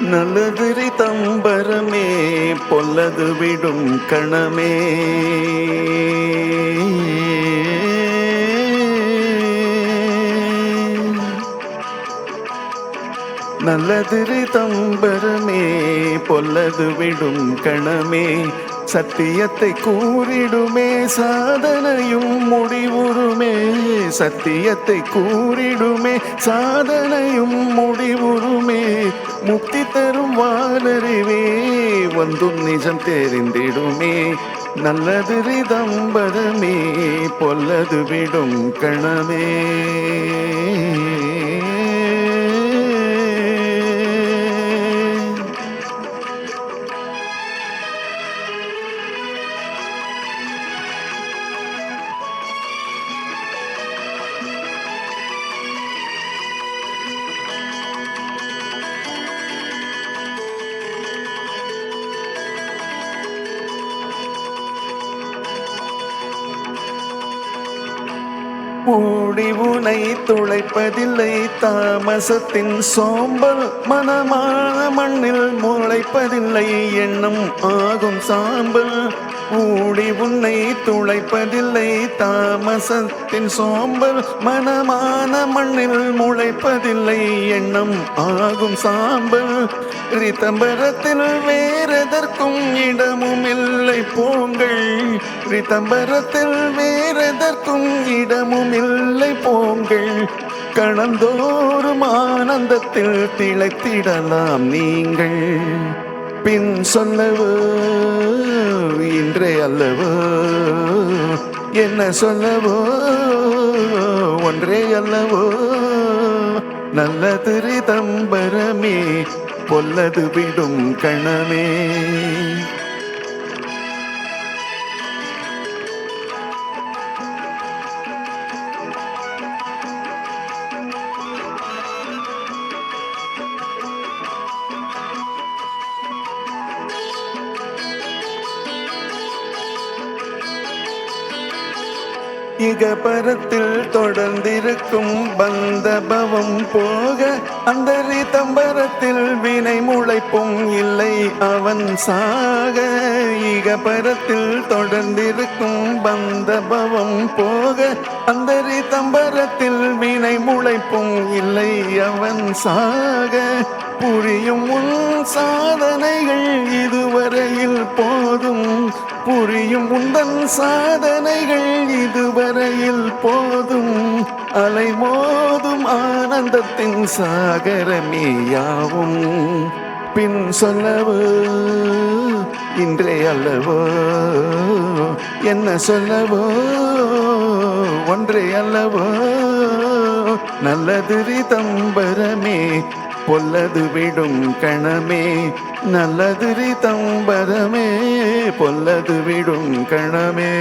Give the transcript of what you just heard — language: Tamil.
நல்லதிரி தம்பரமே பொல்லது விடும் கணமே. நல்லதிரி தம்பரமே பொல்லது விடும் கணமே. சத்தியத்தை கூறிடுமே சாதனையும் முடிவுறும் சத்தியத்தை கூறிடுமே சாதனையும் முடிவுருமே முக்தி தரும் வாழறிவே வந்தும் நிஜம் தெரிந்திடுமே. நல்லது தம்பரமே பொல்லது விடும் கணமே. முடிவுனை துளைப்பதில்லை. தாமசத்தின் சோம்பல் மனமான மண்ணில் முளைப்பதில்லை. எண்ணம் ஆகும் சாம்பல் ஊடி உன்னை துளைப்பதில்லை. தாமசத்தின் சோம்பல் மனமான மண்ணில் முளைப்பதில்லை. எண்ணம் ஆகும் சாம்பல் ரிதம்பரத்தில் வேறெதற்கும் இடமும் இல்லை. போங்கள் ரிதம்பரத்தில் வேற வேறெதற்கும் இடமும் இல்லை போங்கள். கணந்தோறும் ஆனந்தத்தில் திளைத்திடலாம் நீங்கள். பின் சொல்லவோ இன்றே அல்லவோ. என்ன சொல்லவோ ஒன்றே அல்லவோ. நல்லது ரிதம்பரமே பொல்லது விடும் கணமே. இகபரத்தில் தொடர்ந்திருக்கும் பந்தபவம் போக அந்த ரீதம்பரத்தில் வினை முளைப்பும் இல்லை. அவன் சாக இகபரத்தில் தொடர்ந்திருக்கும் பந்தபவம் போக அந்த ரீதம்பரத்தில் வினை முளைப்பும் இல்லை. அவன் சாக புரியும் உன் சாதனைகள் இதுவரையில் போதும். புரியும் உந்தன் சாதனைகள் இதுவரையில் போதும். அலைமோதும் ஆனந்தத்தின் சாகரமேயாவும் பின் சொல்லவோ இன்றே அல்லவோ? என்ன சொல்லவோ? ஒன்றே அல்லவோ? நல்லது ரிதம்பரமே பொல்லது விடும் கணமே நல்லது ரிதம்பரமே பொல்லது விடும் கணமே.